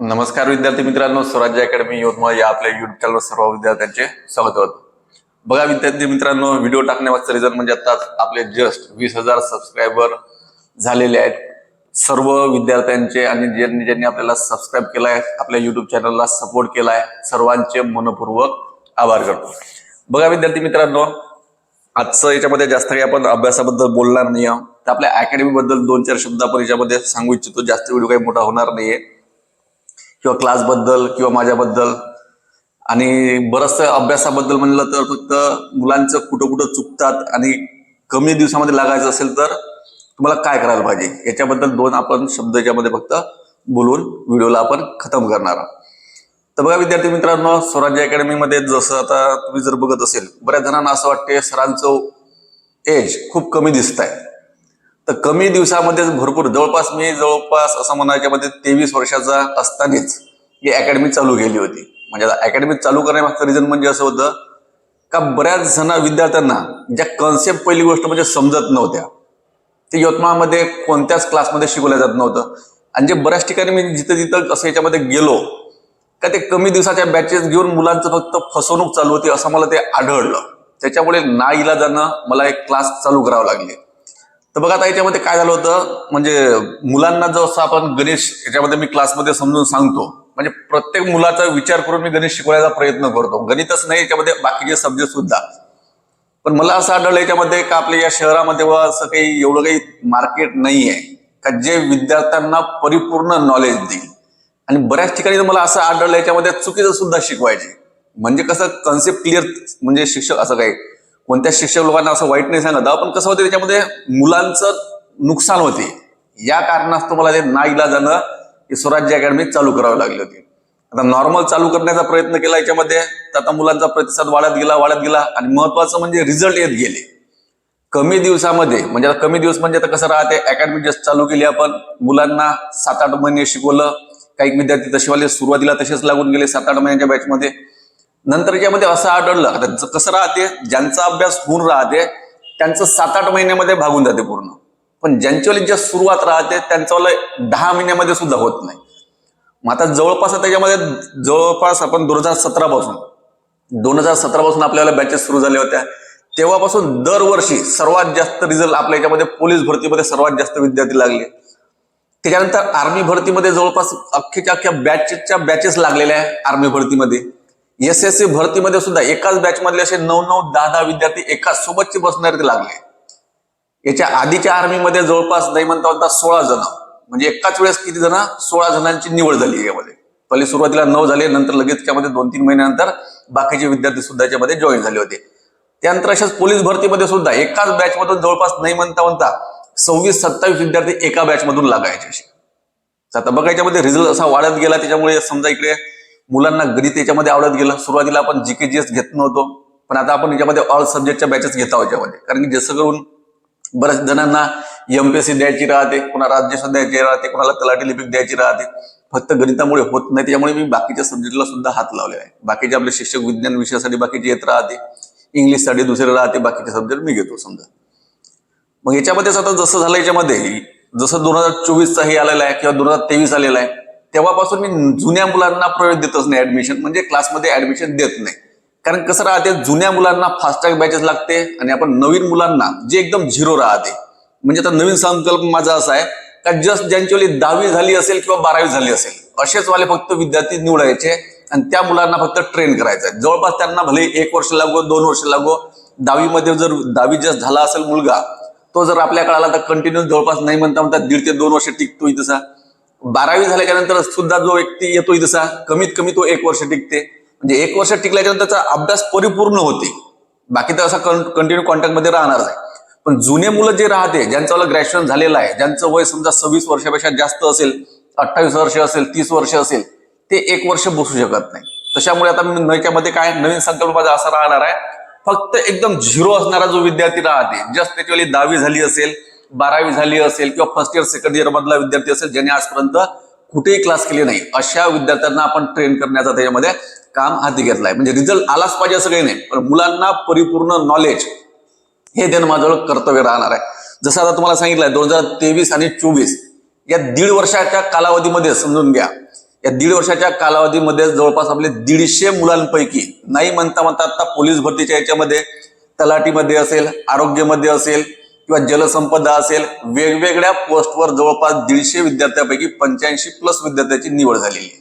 नमस्कार विद्यार्थी मित्रांनो स्वराज्य अकॅडमी यवतमाळ या आपल्या युट्यूब चॅनलवर सर्व विद्यार्थ्यांचे स्वागत होतं बघा विद्यार्थी मित्रांनो व्हिडिओ टाकण्यामागचं रिझन म्हणजे आता आपले जस्ट वीस हजार सबस्क्रायबर झालेले आहेत. सर्व विद्यार्थ्यांचे आणि ज्यांनी ज्यांनी आपल्याला सबस्क्राईब केलाय आपल्या युट्यूब चॅनलला सपोर्ट केलाय सर्वांचे मनपूर्वक आभार करतो. बघा विद्यार्थी मित्रांनो आजचं याच्यामध्ये जास्त काही आपण अभ्यासाबद्दल बोलणार नाही आहोत. तर आपल्या अकॅडमी बद्दल दोन चार शब्द आपण याच्यामध्ये सांगू इच्छितो. जास्त व्हिडिओ काही मोठा होणार नाहीये. किंवा क्लासबद्दल किंवा माझ्याबद्दल. आणि बरंचसं अभ्यासाबद्दल म्हणलं तर फक्त मुलांचं कुठं कुठं चुकतात आणि कमी दिवसामध्ये लागायचं असेल तर तुम्हाला काय करायला पाहिजे? याच्याबद्दल दोन आपण शब्द याच्यामध्ये फक्त बोलून व्हिडिओला आपण खतम करणार आहोत. तर बघा विद्यार्थी मित्रांनो स्वराज्य अकॅडमीमध्ये जसं आता तुम्ही जर बघत असेल बऱ्याच जणांना असं वाटते सरांचं एज खूप कमी दिसत आहे तर कमी दिवसामध्येच भरपूर जवळपास मी जवळपास असं म्हणायच्या मध्ये म्हणजे तेवीस वर्षाचा असतानाच ही अकॅडमी चालू केली होती. म्हणजे अकॅडमी चालू करण्यामागचं रिझन म्हणजे असं होतं का बऱ्याच जण विद्यार्थ्यांना ज्या कन्सेप्ट पहिली गोष्ट म्हणजे समजत नव्हत्या ते यवतमाळमध्ये कोणत्याच क्लासमध्ये शिकवल्या जात नव्हतं. आणि जे बऱ्याच ठिकाणी मी जिथं जिथं असं याच्यामध्ये गेलो का ते कमी दिवसाच्या बॅचेस घेऊन मुलांचं फक्त फसवणूक चालू होती असं मला ते आढळलं. त्याच्यामुळे ना इलाजानं मला एक क्लास चालू करावं लागले. तर बघा आता याच्यामध्ये काय झालं होतं? म्हणजे मुलांना जसं आपण गणेश याच्यामध्ये मी क्लासमध्ये समजून सांगतो. म्हणजे प्रत्येक मुलाचा विचार करून मी गणित शिकवायचा प्रयत्न करतो. गणितच नाही याच्यामध्ये बाकीचे सब्जेक्ट सुद्धा. पण मला असं आढळलं याच्यामध्ये का आपल्या या शहरामध्ये व असं काही एवढं काही मार्केट नाही आहे का जे विद्यार्थ्यांना परिपूर्ण नॉलेज देईल. आणि बऱ्याच ठिकाणी मला असं आढळलं याच्यामध्ये चुकीचं सुद्धा शिकवायचे. म्हणजे कसं कन्सेप्ट क्लिअर म्हणजे शिक्षक असं काही कोणत्या शिक्षक लोकांना असं वाईट नाही सांगत. पण कसं होतं त्याच्यामध्ये मुलांचं नुकसान होते. या कारणास्तव मला ते ना जाणं हे स्वराज्य अकॅडमी चालू करावी लागली होती. आता नॉर्मल चालू करण्याचा प्रयत्न केला याच्यामध्ये तर आता मुलांचा प्रतिसाद वाढत गेला वाढत गेला आणि महत्वाचं म्हणजे रिझल्ट येत गेले. कमी दिवसामध्ये म्हणजे आता कमी दिवस म्हणजे आता कसं राहते अकॅडमी जस्ट चालू केली आपण मुलांना सात आठ महिने शिकवलं काही विद्यार्थी तसेवाले सुरुवातीला तसेच लागून गेले सात आठ महिन्याच्या बॅचमध्ये नंतर याच्यामध्ये असं आढळलं. आता कसं राहते? ज्यांचा अभ्यास होऊन राहते त्यांचं सात आठ महिन्यामध्ये भागून जाते पूर्ण. पण ज्यांच्यावाली ज्या सुरुवात राहते त्यांच्यावाला दहा महिन्यामध्ये सुद्धा होत नाही. मग आता जवळपास त्याच्यामध्ये जवळपास आपण दोन हजार सतरा पासून दोन हजार सतरा पासून आपल्याला बॅचेस सुरू झाल्या होत्या. तेव्हापासून दरवर्षी सर्वात जास्त रिझल्ट आपल्या याच्यामध्ये पोलीस भरतीमध्ये सर्वात जास्त विद्यार्थी लागले. त्याच्यानंतर आर्मी भरतीमध्ये जवळपास अख्ख्याच्या अख्ख्या बॅचेसच्या बॅचेस लागलेल्या आहे आर्मी भरतीमध्ये. एस एस सी भरतीमध्ये सुद्धा एकाच बॅच मधले असे नऊ नऊ दहा दहा विद्यार्थी एकाच सोबतचे बसणारे लागले. याच्या आधीच्या आर्मीमध्ये जवळपास नाही म्हणता म्हणता सोळा जण. म्हणजे एकाच वेळेस किती जण? सोळा जणांची निवड झाली यामध्ये पहिले सुरुवातीला नऊ झाले नंतर लगेच त्यामध्ये दोन तीन महिन्यानंतर बाकीचे विद्यार्थी सुद्धा याच्यामध्ये जॉईन झाले होते. त्यानंतर अशाच पोलीस भरतीमध्ये सुद्धा एकाच बॅच मधून जवळपास नाही म्हणता म्हणता सव्वीस सत्तावीस विद्यार्थी एका बॅच मधून लागायचे असे. आता बघा याच्यामध्ये रिझल्ट असा वाढत गेला त्याच्यामुळे समजा इकडे मुलांना गणित याच्यामध्ये आवडत गेलं. सुरुवातीला आपण जी के जी एस घेत नव्हतो. पण आता आपण याच्यामध्ये ऑल सब्जेक्टच्या बॅचेस घेता याच्यामध्ये. कारण की जसं करून बऱ्याच जणांना एमपीएससी द्यायची राहते कोणाला राज्यसेवा द्यायची राहते कोणाला तलाठी लिपिक द्यायची राहते. फक्त गणितामुळे होत नाही. त्याच्यामुळे मी बाकीच्या सब्जेक्टला सुद्धा हात लावलेला आहे. बाकीचे आपले शिक्षक विज्ञान विषयासाठी बाकीचे येत राहते. इंग्लिशसाठी दुसरे राहते. बाकीचे सब्जेक्ट मी घेतो समजा. मग याच्यामध्येच आता जसं झालं याच्यामध्ये जसं दोन हजार चोवीसचा हे आलेला आहे किंवा दोन हजार तेवीस आलेला आहे तेव्हापासून मी जुन्या मुलांना प्रवेश देतच नाही ऍडमिशन म्हणजे क्लासमध्ये ऍडमिशन देत नाही. कारण कसं राहते जुन्या मुलांना फास्ट बॅचेस लागते आणि आपण नवीन मुलांना जे एकदम झिरो राहते. म्हणजे आता नवीन संकल्प माझा असा आहे का जस्ट ज्यांची दहावी झाली असेल किंवा बारावी झाली असेल असेच वाले फक्त विद्यार्थी निवडायचे आणि त्या मुलांना फक्त ट्रेन करायचं आहे. जवळपास त्यांना भले एक वर्ष लागो दोन वर्ष लागो दहावीमध्ये जर दहावी जस्ट झाला असेल मुलगा तो जर आपल्या काळाला तर कंटिन्यू जवळपास नाही म्हणता म्हणता दीड ते दोन वर्ष टिकतो तसा. बारावी झाल्याच्यानंतर सुद्धा जो व्यक्ती येतोय जसा कमीत कमी तो एक वर्ष टिकते. म्हणजे एक वर्ष टिकल्याच्यानंतर त्याचा अभ्यास परिपूर्ण होते. बाकी तर असा कंटिन्यू कॉन्टॅक्टमध्ये राहणार आहे. पण जुने मुलं जे राहते ज्यांचं ग्रॅज्युएशन झालेलं आहे ज्यांचं वय समजा सव्वीस वर्षापेक्षा जास्त असेल अठ्ठावीस वर्ष असेल तीस वर्ष असेल ते एक वर्ष बसू शकत नाही. तशामुळे आता नयच्यामध्ये काय नवीन संकल्प माझा असा राहणार आहे. फक्त एकदम झिरो असणारा जो विद्यार्थी राहते जस्ट त्याच्यावेळी दहावी झाली असेल बारावी झाली असेल किंवा फर्स्ट इयर सेकंड इयर मधला विद्यार्थी असेल ज्याने आजपर्यंत कुठेही क्लास केले नाही अशा विद्यार्थ्यांना आपण ट्रेन करण्याचा त्याच्यामध्ये काम हाती घेतलाय. म्हणजे रिझल्ट आलाच पाहिजे असं काही नाही. पण मुलांना परिपूर्ण नॉलेज हे देणं माझं कर्तव्य राहणार आहे. जसं आता तुम्हाला सांगितलंय दोन हजार तेवीस आणि चोवीस या दीड वर्षाच्या कालावधीमध्ये समजून घ्या. या दीड वर्षाच्या कालावधीमध्ये जवळपास आपले दीडशे मुलांपैकी नाही म्हणता म्हणता आता पोलीस भरतीच्या याच्यामध्ये तलाटीमध्ये असेल आरोग्यमध्ये असेल किंवा जलसंपदा असेल वेगवेगळ्या पोस्टवर जवळपास दीडशे विद्यार्थ्यांपैकी पंच्याऐंशी प्लस विद्यार्थ्याची निवड झालेली आहे.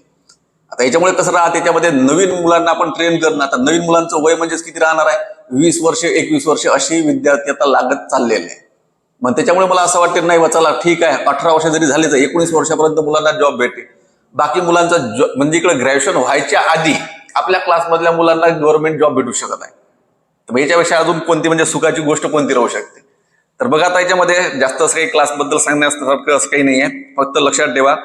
आता याच्यामुळे कसं राहत? त्याच्यामध्ये नवीन मुलांना आपण ट्रेन करणं. आता नवीन मुलांचं वय म्हणजेच किती राहणार आहे? वीस वर्ष एकवीस वर्ष अशी विद्यार्थी आता लागत चाललेले आहे मग त्याच्यामुळे मला असं वाटतं नाही बा चला ठीक आहे. अठरा वर्ष जरी झाले तर एकोणीस वर्षापर्यंत मुलांना जॉब भेटेल. बाकी मुलांचा म्हणजे इकडे ग्रॅज्युएशन व्हायच्या आधी आपल्या क्लासमधल्या मुलांना गव्हर्नमेंट जॉब भेटू शकत आहे तर मग याच्यापेक्षा अजून कोणती म्हणजे सुखाची गोष्ट कोणती राहू शकते? तर बघा आता याच्यामध्ये जास्त असं काही क्लासबद्दल सांगण्यासारखं असं काही नाही आहे फक्त लक्षात ठेवा.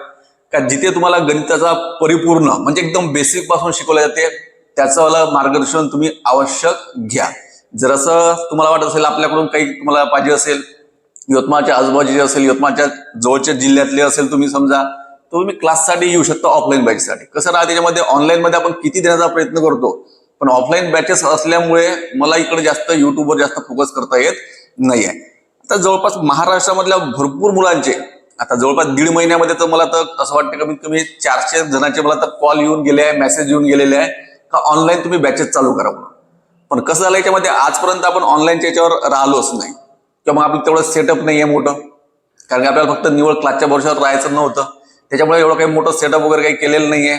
का जिथे तुम्हाला गणिताचा परिपूर्ण म्हणजे एकदम बेसिकपासून शिकवलं जाते त्याचं मार्गदर्शन तुम्ही आवश्यक घ्या. जर असं तुम्हाला वाटत असेल आपल्याकडून काही तुम्हाला पाहिजे असेल यवतमाळच्या आजूबाजूचे असेल यवतमाळच्या जवळच्या जिल्ह्यातले असेल तुम्ही समजा तो तुम्ही क्लाससाठी येऊ शकता ऑफलाईन बॅचसाठी कसं राहते त्याच्यामध्ये ऑनलाईन मध्ये आपण किती देण्याचा प्रयत्न करतो पण ऑफलाईन बॅचेस असल्यामुळे मला इकडे जास्त युट्यूबवर जास्त फोकस करता येत नाही आहे आता जवळपास महाराष्ट्रामधल्या भरपूर मुलांचे आता जवळपास दीड महिन्यामध्ये तर मला तर असं वाटतं कमीत कमी चारशे जणांचे मला तर कॉल येऊन गेले आहे मेसेज येऊन गेलेले आहे का ऑनलाईन तुम्ही बॅचेस चालू करा म्हणून. पण कसं झालं याच्यामध्ये आजपर्यंत आपण ऑनलाईनच्या याच्यावर राहिलोच नाही. किंवा मग आपलं तेवढं सेटअप नाही आहे मोठं. कारण की आपल्याला फक्त निवड क्लासच्या वर्षावर राहायचं नव्हतं. त्याच्यामुळे एवढं काही मोठं सेटअप वगैरे काही केलेलं नाही आहे.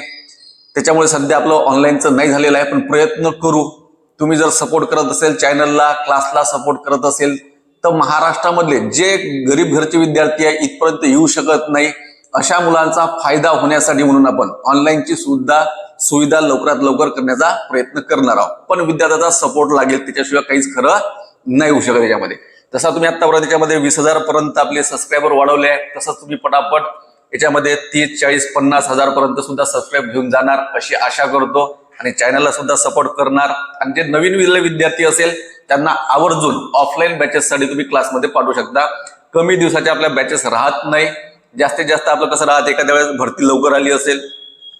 त्याच्यामुळे सध्या आपलं ऑनलाईनचं नाही झालेलं आहे. पण प्रयत्न करू. तुम्ही जर सपोर्ट करत असेल चॅनलला क्लासला सपोर्ट करत असेल तर महाराष्ट्रामधले जे गरीब घरचे विद्यार्थी आहे इथपर्यंत येऊ शकत नाही अशा मुलांचा फायदा होण्यासाठी म्हणून आपण ऑनलाईनची सुद्धा सुविधा लवकरात लवकर करण्याचा प्रयत्न करणार आहोत. पण विद्यार्थ्याचा सपोर्ट लागेल त्याच्याशिवाय काहीच खरं नाही होऊ शकत याच्यामध्ये. तसा तुम्ही आत्तापर्यंत त्याच्यामध्ये वीस हजार पर्यंत आपले सबस्क्रायबर वाढवले आहे तसंच तुम्ही पटापट याच्यामध्ये तीस चाळीस पन्नास हजार पर्यंत सुद्धा सबस्क्राईब घेऊन जाणार अशी आशा करतो. आणि चॅनलला सुद्धा सपोर्ट करणार. आणि जे नवीन विद्यार्थी असेल त्यांना आवर्जून ऑफलाईन बॅचेससाठी तुम्ही क्लासमध्ये पाठवू शकता. कमी दिवसाच्या आपल्या बॅचेस राहत नाही. जास्तीत जास्त आपलं कसं राहत एखाद्या वेळेस भरती लवकर आली असेल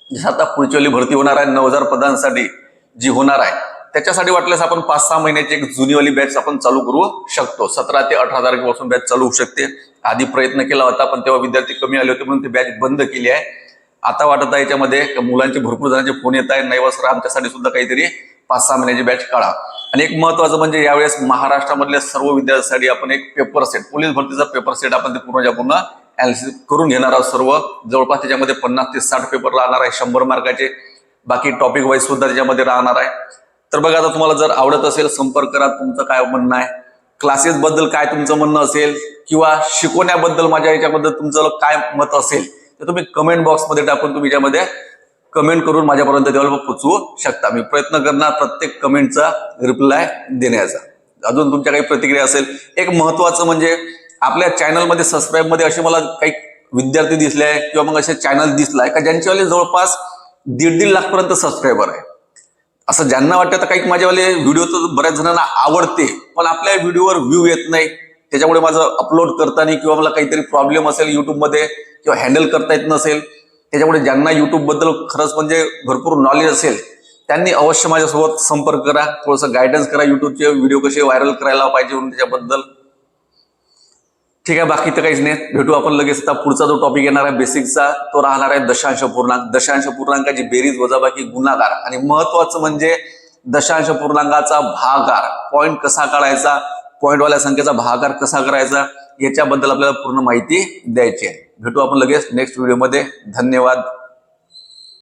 जसं आता पुढची भरती होणार आहे नऊ हजार पदांसाठी जी होणार आहे त्याच्यासाठी वाटल्यास आपण पाच सहा महिन्याची एक जुनीवाली बॅच आपण चालू करू शकतो. सतरा ते अठरा तारखेपासून बॅच चालू होऊ शकते. आधी प्रयत्न केला होता पण तेव्हा विद्यार्थी कमी आले होते म्हणून ती बॅच बंद केली आहे. आता वाटत आहे याच्यामध्ये मुलांचे भरपूर जणांचे फोन येत आहे नाही वा सर आमच्यासाठी सुद्धा काहीतरी पाच सहा महिन्याची बॅच काढा. आणि एक महत्वाचं म्हणजे यावेळेस महाराष्ट्रामधल्या सर्व विद्यार्थ्यांसाठी आपण एक पेपर सेट पोलीस भरतीचा पेपर सेट आपण ते पूर्णच्या पूर्ण अनालिसिस करून घेणार आहोत सर्व. जवळपास त्याच्यामध्ये पन्नास ते साठ पेपर राहणार आहे शंभर मार्काचे. बाकी टॉपिक वाईज सुद्धा त्याच्यामध्ये राहणार आहे. तर बघा आता तुम्हाला जर आवडत असेल संपर्क करा. तुमचं काय म्हणणं आहे? क्लासेस बद्दल काय तुमचं म्हणणं असेल? किंवा शिकवण्याबद्दल माझ्या याच्याबद्दल तुमचं काय मत असेल? ते तुम्ही कमेंट बॉक्समध्ये टाकून तुम्ही ज्यामध्ये कमेंट करून माझ्यापर्यंत तेव्हा पोचवू शकता. मी प्रयत्न करणार प्रत्येक कमेंटचा रिप्लाय देण्याचा. अजून तुमच्या काही प्रतिक्रिया असेल. एक महत्वाचं म्हणजे आपल्या चॅनलमध्ये सबस्क्राईबमध्ये असे मला काही विद्यार्थी दिसले किंवा मग असे चॅनल दिसलाय का ज्यांच्यावाले जवळपास दीड दीड लाखपर्यंत सबस्क्रायबर आहे. असं ज्यांना वाटतं तर काही माझ्यावाले व्हिडिओ तर बऱ्याच जणांना आवडते पण आपल्या व्हिडिओवर व्ह्यू येत नाही. त्याच्यामुळे माझं अपलोड करताना किंवा मला काहीतरी प्रॉब्लेम असेल युट्यूबमध्ये किंवा हँडल करता येत नसेल त्याच्यामुळे ज्यांना युट्यूबबद्दल खरंच म्हणजे भरपूर नॉलेज असेल त्यांनी अवश्य माझ्यासोबत संपर्क करा. थोडंसं गायडन्स करा युट्यूबचे व्हिडिओ कसे व्हायरल करायला पाहिजे म्हणून त्याच्याबद्दल. ठीक आहे बाकी तर काहीच नाही. भेटू आपण लगेच. आता पुढचा जो टॉपिक येणार आहे बेसिकचा तो राहणार आहे दशांश पूर्णांक. दशांश पूर्णांकाची बेरीज वजाबाकी गुणाकार. आणि महत्वाचं म्हणजे दशांश पूर्णांकाचा भागार पॉईंट कसा काढायचा? पॉईंटवाल्या संख्येचा भागाकार कसा करायचा? याच्याबद्दल आपल्याला पूर्ण माहिती द्यायची आहे. भेटू आपण लगेच नेक्स्ट व्हिडिओमध्ये धन्यवाद.